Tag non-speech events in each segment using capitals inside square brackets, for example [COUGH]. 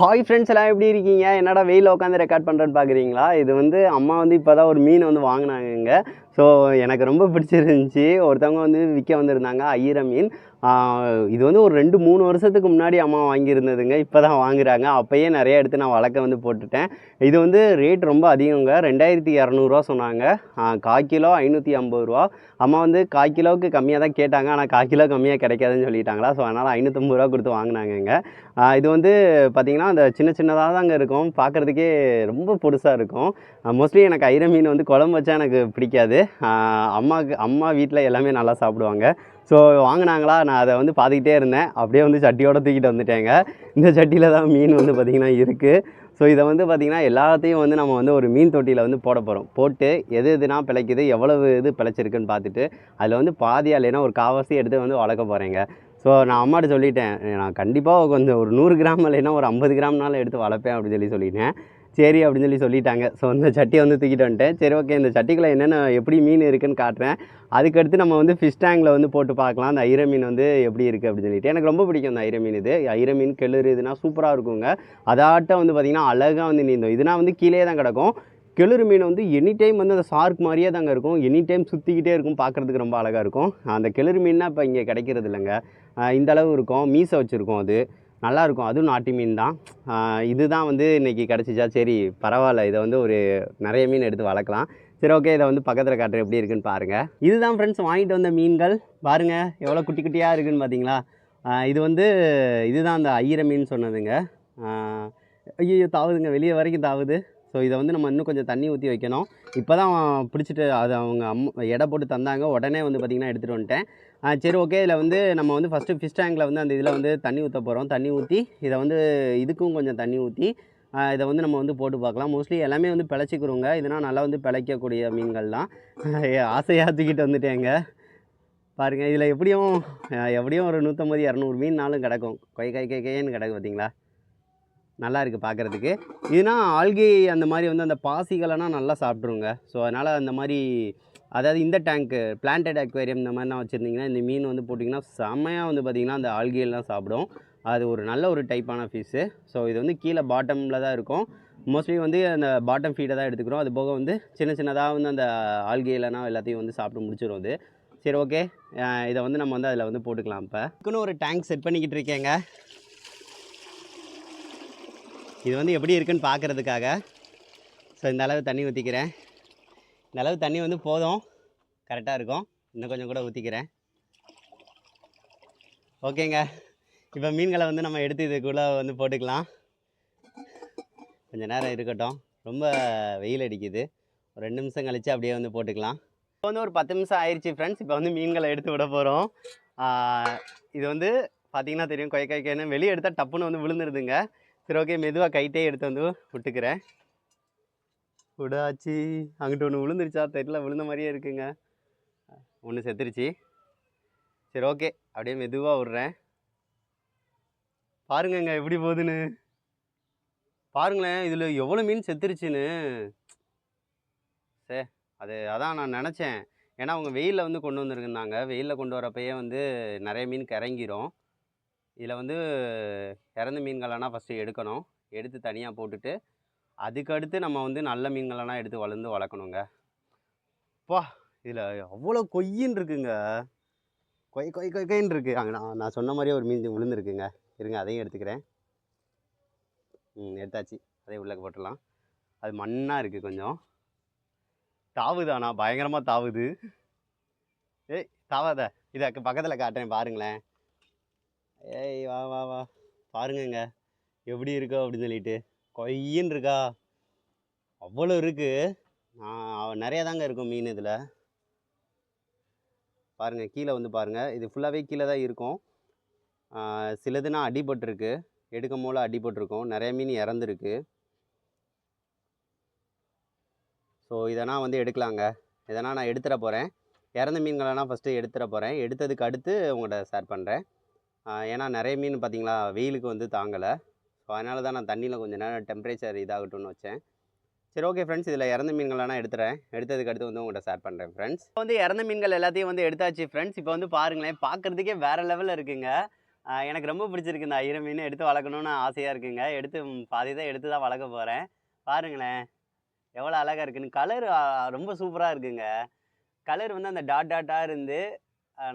Hi friends எல்லாம் எப்படி இருக்கீங்க? என்னடா வெயில் உட்காந்து ரெக்கார்ட் பண்ணுறேன்னு பார்க்குறீங்களா இது வந்து அம்மா வந்து இப்போ தான் ஒரு மீன் வந்து வாங்கினாங்க ஸோ எனக்கு ரொம்ப பிடிச்சிருந்துச்சி. ஒருத்தவங்க வந்து விற்க வந்திருந்தாங்க ஐயிர மீன். இது வந்து ஒரு ரெண்டு மூணு வருஷத்துக்கு முன்னாடி அம்மா வாங்கியிருந்ததுங்க. இப்போ தான் வாங்குறாங்க. அப்போயே நிறைய எடுத்து நான் வழக்கை வந்து போட்டுட்டேன். இது வந்து ரேட் ரொம்ப அதிகங்க. ரெண்டாயிரத்தி இரநூறுவா சொன்னாங்க. கால் கிலோ ஐநூற்றி ஐம்பது ரூபா. அம்மா வந்து கால் கிலோவுக்கு கம்மியாக தான் கேட்டாங்க. ஆனால் கால் கிலோ கம்மியாக கிடைக்காதுன்னு சொல்லிட்டாங்களா. ஸோ அதனால் ஐநூற்றம்பது ரூபா கொடுத்து வாங்கினாங்கங்க. இது வந்து பார்த்திங்கன்னா அந்த சின்ன சின்னதாக தாங்க இருக்கும். பார்க்குறதுக்கே ரொம்ப பொடுசாக இருக்கும். மோஸ்ட்லி எனக்கு ஐர மீன் வந்து குழம்பு வச்சா எனக்கு பிடிக்காது. அம்மாவுக்கு அம்மா வீட்டில் எல்லாமே நல்லா சாப்பிடுவாங்க. ஸோ வாங்கினாங்களா? நான் அதை வந்து பார்த்துக்கிட்டே இருந்தேன். அப்படியே வந்து சட்டியோடு தூக்கிட்டு வந்துட்டேங்க. இந்த சட்டியில் தான் மீன் வந்து பார்த்திங்கன்னா இருக்குது ஸோ இதை வந்து பார்த்திங்கன்னா எல்லாத்தையும் வந்து நம்ம வந்து ஒரு மீன் தொட்டியில் வந்து போட போகிறோம் போட்டு எது எதுனா பிழைக்குது எவ்வளவு இது பிழைச்சிருக்குன்னு பார்த்துட்டு அதில் வந்து பாதியா இல்லைன்னா ஒரு காவாசி எடுத்து வந்து வளர்க்க போகிறேங்க ஸோ நான் அம்மாட்ட சொல்லிட்டேன் நான் கண்டிப்பாக கொஞ்சம் ஒரு நூறு கிராம் இல்லைன்னா ஒரு ஐம்பது கிராம்னால எடுத்து வளர்ப்பேன் அப்படின்னு சொல்லி சொல்லிட்டேன். சரி அப்படின்னு சொல்லி சொல்லிட்டாங்க. ஸோ இந்த சட்டியை வந்து தூக்கிட்டு வந்துட்டேன் சரி ஓகே இந்த சட்டிக்குள்ளே என்னென்ன எப்படி மீன் இருக்குன்னு காட்டுறேன். அதுக்கடுத்து நம்ம வந்து ஃபிஷ் டேங்கில் வந்து போட்டு பார்க்கலாம். அந்த ஐர மீன் வந்து எப்படி இருக்குது அப்படின்னு சொல்லிட்டு. எனக்கு ரொம்ப பிடிக்கும் அந்த ஐர மீன் இது. ஐர மீன் கெளுறு இதுனா சூப்பராக இருக்குங்க. அதாட்டம் வந்து பார்த்திங்கன்னா அழகாக வந்து நீந்தும் இதுனா வந்து கீழே தான் கிடக்கும். கெளுறு மீன் வந்து எனி டைம் வந்து அந்த ஷார்க் மாதிரியே தாங்க இருக்கும். எனி டைம் சுற்றிக்கிட்டே இருக்கும் பார்க்குறதுக்கு ரொம்ப அழகாக இருக்கும். அந்த கெளுறு மீன்னா இப்போ இங்கே கிடைக்கிறது இல்லைங்க. இந்தளவு இந்த அளவு இருக்கும். மீசை வச்சுருக்கோம் அது. நல்லாயிருக்கும். அதுவும் நாட்டு மீன் தான். இதுதான் வந்து இன்றைக்கி கிடச்சிச்சா? சரி பரவாயில்ல. இதை வந்து ஒரு நிறைய மீன் எடுத்து வளர்க்கலாம். சரி ஓகே. இதை வந்து பக்கத்தில் காட்டுற எப்படி இருக்குன்னு பாருங்கள் இதுதான் ஃப்ரெண்ட்ஸ் வாங்கிட்டு வந்த மீன்கள். பாருங்கள் எவ்வளோ குட்டி குட்டியாக இருக்குன்னு பார்த்தீங்களா இது வந்து இதுதான் அந்த ஐயிர மீன் சொன்னதுங்க. ஐயோ தாவுதுங்க. வெளியே வரைக்கும் தாவுது. ஸோ இதை வந்து நம்ம இன்னும் கொஞ்சம் தண்ணி ஊற்றி வைக்கணும். இப்போ தான் பிடிச்சிட்டு அது அவங்க அம் எடை போட்டு தந்தாங்க. உடனே வந்து பார்த்திங்கன்னா எடுத்துகிட்டு வந்துட்டேன். சரி ஓகே இதில் வந்து நம்ம வந்து ஃபஸ்ட்டு ஃபிஷ் டேங்கில் வந்து அந்த இதில் வந்து தண்ணி ஊற்ற போகிறோம் தண்ணி ஊற்றி இதை வந்து இதுக்கும் கொஞ்சம் தண்ணி ஊற்றி இதை வந்து நம்ம வந்து போட்டு பார்க்கலாம். மோஸ்ட்லி எல்லாமே வந்து பிழைச்சிக்கிறோங்க இதனால் நல்லா வந்து பிழைக்கக்கூடிய மீன்கள்லாம். ஆசையாக தூக்கிட்டு வந்துட்டேங்க. பாருங்கள் இதில் எப்படியும் எப்படியும் ஒரு நூற்றம்பது இரநூறு மீன்னாலும் கிடக்கும். கொய் கை கை கைன்னு கிடக்கு பார்த்தீங்களா நல்லா இருக்குது பார்க்குறதுக்கு இதுனா ஆல்கே அந்த மாதிரி வந்து அந்த பாசிகளெல்லாம் நல்லா சாப்பிட்ருங்க ஸோ அதனால் அந்த மாதிரி அதாவது இந்த டேங்க்கு பிளான்டட் அக்வேரியம் இந்த மாதிரிலாம் வச்சுருந்தீங்கன்னா இந்த மீன் வந்து போட்டிங்கன்னா செம்மையாக வந்து பார்த்திங்கன்னா அந்த ஆல்கியெல்லாம் சாப்பிடும். அது ஒரு நல்ல ஒரு டைப்பான ஃபிஷ்ஷு ஸோ இது வந்து கீழே பாட்டமில் தான் இருக்கும். மோஸ்ட்லி வந்து அந்த பாட்டம் ஃபீடை தான் எடுத்துக்கிறோம். அது போக வந்து சின்ன சின்னதாக வந்து அந்த ஆல்கேலனா எல்லாத்தையும் வந்து சாப்பிட்டு முடிச்சிடும் அது. சரி ஓகே இதை வந்து நம்ம வந்து அதில் வந்து போட்டுக்கலாம் இப்போ. இதுக்குன்னு ஒரு டேங்க் செட் பண்ணிக்கிட்டு இருக்கேங்க. இது வந்து எப்படி இருக்குன்னு பார்க்குறதுக்காக ஸோ இந்த அளவு தண்ணி ஊற்றிக்கிறேன் இந்த அளவு தண்ணி வந்து போதும். கரெக்டாக இருக்கும். இன்னும் கொஞ்சம் கூட ஊற்றிக்கிறேன் ஓகேங்க. இப்போ மீன்களை வந்து நம்ம எடுத்து இதுக்குள்ளே வந்து போட்டுக்கலாம். கொஞ்சம் நேரம் இருக்கட்டும். ரொம்ப வெயில் அடிக்குது. ஒரு ரெண்டு நிமிஷம் கழித்து அப்படியே வந்து போட்டுக்கலாம். இப்போ வந்து ஒரு பத்து நிமிஷம் ஆயிடுச்சு ஃப்ரெண்ட்ஸ் இப்போ வந்து மீன்களை எடுத்து விட போகிறோம் இது வந்து பார்த்தீங்கன்னா தெரியும். கொய் வெளியே எடுத்தால் டப்புன்னு வந்து விழுந்துருதுங்க. சரி ஓகே மெதுவாக கைட்டே எடுத்து வந்து விட்டுக்கிறேன். விடாச்சு. அங்கிட்டு ஒன்று விழுந்துருச்சா? தெரியல. விழுந்த மாதிரியே இருக்குங்க. ஒன்று செத்துருச்சு. சரி ஓகே. அப்படியே மெதுவாக விட்றேன். பாருங்கங்க எப்படி போகுதுன்னு. பாருங்களேன் இதில் எவ்வளோ மீன் செத்துருச்சுன்னு. சே அது அதான் நான் நினச்சேன். ஏன்னா அவங்க வெயிலில் வந்து கொண்டு வந்துருக்குந்தாங்க வெயிலில் கொண்டு வரப்பயே வந்து நிறைய மீன் கிறங்கிரும் இதில் வந்து இறந்த மீன்களெல்லாம் ஃபஸ்ட்டு எடுக்கணும். எடுத்து தனியாக போட்டுட்டு அதுக்கடுத்து நம்ம வந்து நல்ல மீன்களெல்லாம் எடுத்து வளர்ந்து வளர்க்கணுங்க. பா இதில் அவ்வளோ கொய்யின்னு இருக்குங்க. கொய் கொய் கொய் கொய்ன்னு இருக்குது அங்கே நான் நான் சொன்ன மாதிரியே ஒரு மீன் விழுந்துருக்குங்க. இருங்க அதையும் எடுத்துக்கிறேன். ம் எடுத்தாச்சு. அதையும் உள்ளே போட்டுடலாம். அது மண்ணாக இருக்குது கொஞ்சம். தாவுதானா? பயங்கரமாக தாவுது. ஏய் தாவாத. இதை பக்கத்தில் காட்டுறேன் பாருங்களேன். ஏய் வா வா வா. பாருங்கங்க. எப்படி இருக்கோ அப்படின்னு சொல்லிட்டு. கொய்யின்னு இருக்கா. அவ்வளோ இருக்குது நான் நிறையா தாங்க இருக்கும் மீன் இதில். பாருங்கள் கீழே வந்து பாருங்கள் இது ஃபுல்லாகவே கீழே தான் இருக்கும். சிலதுனா அடிபட்டிருக்கு. எடுக்கும் போல் அடிபட்டிருக்கும். நிறைய மீன் இறந்துருக்கு. ஸோ இதெல்லாம் வந்து எடுக்கலாங்க. இதனால் நான் எடுத்துட போகிறேன் இறந்த மீன்களெல்லாம் ஃபஸ்ட்டு எடுத்துட போகிறேன் எடுத்ததுக்கு அடுத்து உங்கள்கிட்ட ஷேர் பண்ணுறேன் ஏன்னா நிறைய மீன் பார்த்தீங்களா வெயிலுக்கு வந்து தாங்கலை. ஸோ அதனால தான் நான் தண்ணியில் கொஞ்சம் நேரம் டெம்பரேச்சர் இதாகட்டும்னு வச்சேன். சரி ஓகே ஃப்ரெண்ட்ஸ் இதில் இறந்த மீன்கள்லாம் எடுத்துகிறேன் எடுத்ததுக்கு அடுத்து வந்து உங்கள்கிட்ட ஷேர் பண்ணுறேன் ஃப்ரெண்ட்ஸ் இப்போ வந்து இறந்த மீன்கள் எல்லாத்தையும் வந்து எடுத்தாச்சு ஃப்ரெண்ட்ஸ் இப்போ வந்து பாருங்களேன் பார்க்குறதுக்கே வேறு லெவலில் இருக்குங்க. எனக்கு ரொம்ப பிடிச்சிருக்கு இந்த ஐர மீன். எடுத்து வளர்க்கணும்னு ஆசையாக இருக்குங்க. எடுத்து பாதி தான் எடுத்து தான் வளர்க்க போகிறேன் பாருங்களேன் எவ்வளோ அழகாக இருக்குன்னு. கலர் ரொம்ப சூப்பராக இருக்குங்க. கலர் வந்து அந்த டாட் டாட்டாக இருந்து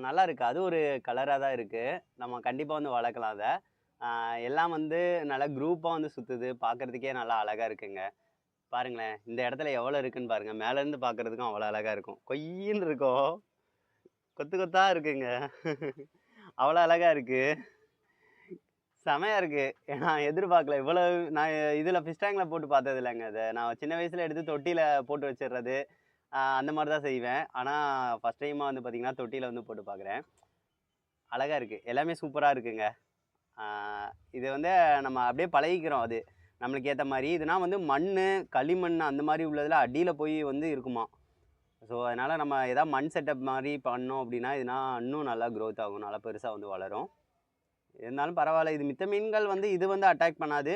நல்லா இருக்குது அது ஒரு கலராக தான் இருக்குது நம்ம கண்டிப்பாக வந்து வளர்க்கலாம் அதை. எல்லாம் வந்து நல்லா குரூப்பாக வந்து சுற்றுது பார்க்குறதுக்கே நல்லா அழகாக இருக்குங்க. பாருங்களேன் இந்த இடத்துல எவ்வளோ இருக்குன்னு பாருங்கள் மேலேருந்து பார்க்குறதுக்கும் அவ்வளோ அழகாக இருக்கும். கொய்யின்னு இருக்கும் கொத்து கொத்தாக இருக்குங்க. அவ்வளோ அழகாக இருக்குது செமையாக இருக்குது நான் எதிர்பார்க்கல. இவ்வளோ நான் இதில் ஃபிஷ் டேங்கில் போட்டு பார்த்தது இல்லைங்க அதை. நான் சின்ன வயசில் எடுத்து தொட்டியில் போட்டு வச்சிடுறது. அந்த மாதிரி தான் செய்வேன். ஆனால் ஃபஸ்ட் டைமாக வந்து பார்த்திங்கன்னா தொட்டியில் வந்து போட்டு பார்க்குறேன் அழகாக இருக்குது எல்லாமே சூப்பராக இருக்குங்க. இது வந்து நம்ம அப்படியே பழகிக்கிறோம் அது. நம்மளுக்கு ஏற்ற மாதிரி. இதுனா வந்து மண் களிமண் அந்த மாதிரி உள்ளதில் அடியில் போய் வந்து இருக்குமா. ஸோ அதனால் நம்ம எதாவது மண் செட்டப் மாதிரி பண்ணோம் அப்படின்னா இதுனா இன்னும் நல்லா க்ரோத் ஆகும். நல்லா பெருசாக வந்து வளரும். இருந்தாலும் பரவாயில்ல. இது மித்த மீன்கள் வந்து இது வந்து அட்டாக் பண்ணாது.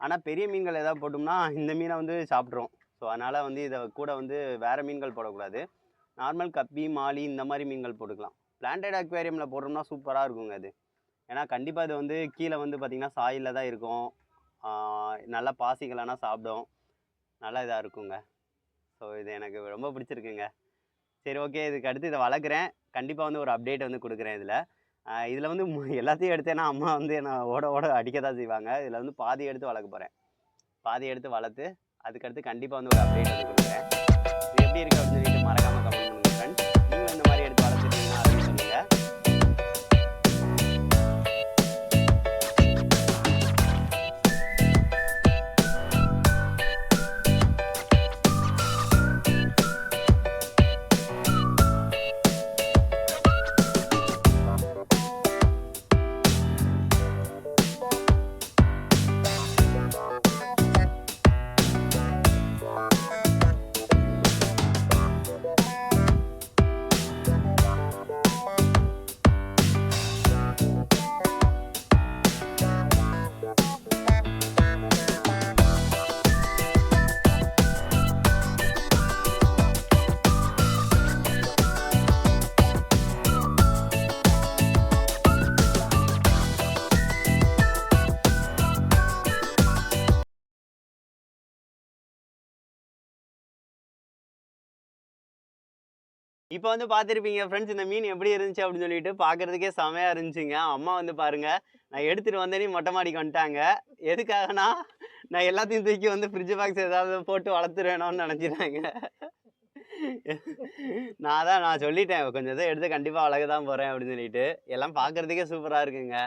ஆனால் பெரிய மீன்கள் எதாவது போட்டோம்னா இந்த மீனை வந்து சாப்பிட்ரும் ஸோ அதனால் வந்து இதை கூட வந்து வேறு மீன்கள் போடக்கூடாது. நார்மல் கப்பி மாலி இந்த மாதிரி மீன்கள் போட்டுக்கலாம். பிளான்டட் அக்வேரியமில் போடுறோம்னா சூப்பராக இருக்குங்க அது. ஏன்னா கண்டிப்பாக இது வந்து கீழே வந்து பார்த்திங்கன்னா சாயிலில் தான் இருக்கும். நல்லா பாசிக்கலானா சாப்பிடும். நல்லா இதாக இருக்குங்க. ஸோ இது எனக்கு ரொம்ப பிடிச்சிருக்குங்க. சரி ஓகே இதுக்கு அடுத்து இதை வளர்க்குறேன். கண்டிப்பாக வந்து ஒரு அப்டேட் வந்து கொடுக்குறேன் இதில். இதில் வந்து மு- எல்லாத்தையும் எடுத்தேன்னா அம்மா வந்து என்னை ஓட ஓட அடிக்க தான் செய்வாங்க. இதில் வந்து பாதி எடுத்து வளர்க்க போகிறேன் பாதி எடுத்து வளர்த்து அதுக்கடுத்து கண்டிப்பாக வந்து ஒரு அப்டேட் வந்து கொடுக்குறேன். இது எப்படி இருக்குது அப்படின்னு சொல்லிட்டு மறக்காமல் கமெண்ட் பண்ணுங்கள் ஃப்ரெண்ட்ஸ் இப்போ வந்து பார்த்துருப்பீங்க ஃப்ரெண்ட்ஸ் இந்த மீன் எப்படி இருந்துச்சு? அப்படின்னு சொல்லிட்டு பார்க்கறதுக்கே செமையாக இருந்துச்சுங்க. அம்மா வந்து பாருங்கள் நான் எடுத்துகிட்டு வந்தேனே மொட்டை மாடிக்கு வந்துட்டாங்க. எதுக்காகனா நான் எல்லாத்தையும் தூக்கி வந்து ஃப்ரிட்ஜ் பாக்ஸ் ஏதாவது போட்டு வளர்த்துருவேணும்னு நினச்சிட்டாங்க. நான் தான் நான் சொல்லிட்டேன் கொஞ்சம் இதை எடுத்து கண்டிப்பாக வளர்க்க தான் போகிறேன் அப்படின்னு சொல்லிட்டு. எல்லாம் பார்க்கறதுக்கே சூப்பராக இருக்குங்க.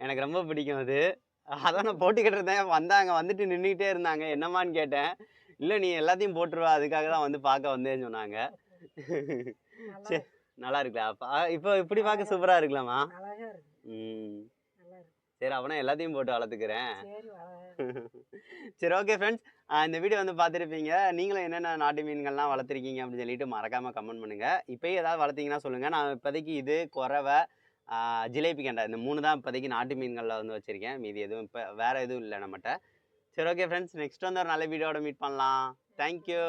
எனக்கு ரொம்ப பிடிக்கும் அது. அதான் நான் போட்டுக்கிட்டு இருந்தேன் வந்தாங்க வந்துட்டு நின்றுக்கிட்டே இருந்தாங்க. என்னம்மான்னு கேட்டேன். இல்லை நீ எல்லாத்தையும் போட்டுருவா அதுக்காக தான் வந்து பார்க்க வந்தேன்னு சொன்னாங்க. சரி. நல்லா இருக்குல்ல? இப்போ இப்படி பார்க்க சூப்பராக இருக்கலாமா? ம். சரி அவனா எல்லாத்தையும் போட்டு வளர்த்துக்கிறேன். சரி ஓகே ஃப்ரெண்ட்ஸ் [LAUGHS] இந்த வீடியோ வந்து பார்த்துருப்பீங்க. நீங்களும் என்னென்ன நாட்டு மீன்கள்லாம் வளர்த்துருக்கீங்க அப்படின்னு சொல்லிட்டு மறக்காமல் கமெண்ட் பண்ணுங்கள் இப்போயே ஏதாவது வளர்த்தீங்கன்னா சொல்லுங்கள் நான் இப்போதைக்கு இது குறவை ஜிலேபி கெண்டா இந்த மூணு தான் இப்போதைக்கு நாட்டு மீன்களில் வந்து வச்சுருக்கேன். மீதி எதுவும் இப்போ வேறு எதுவும் இல்லை நம்மகிட்ட. சரி ஓகே ஃப்ரெண்ட்ஸ் நெக்ஸ்ட் வந்து ஒரு நல்ல வீடியோட மீட் பண்ணலாம். தேங்க்யூ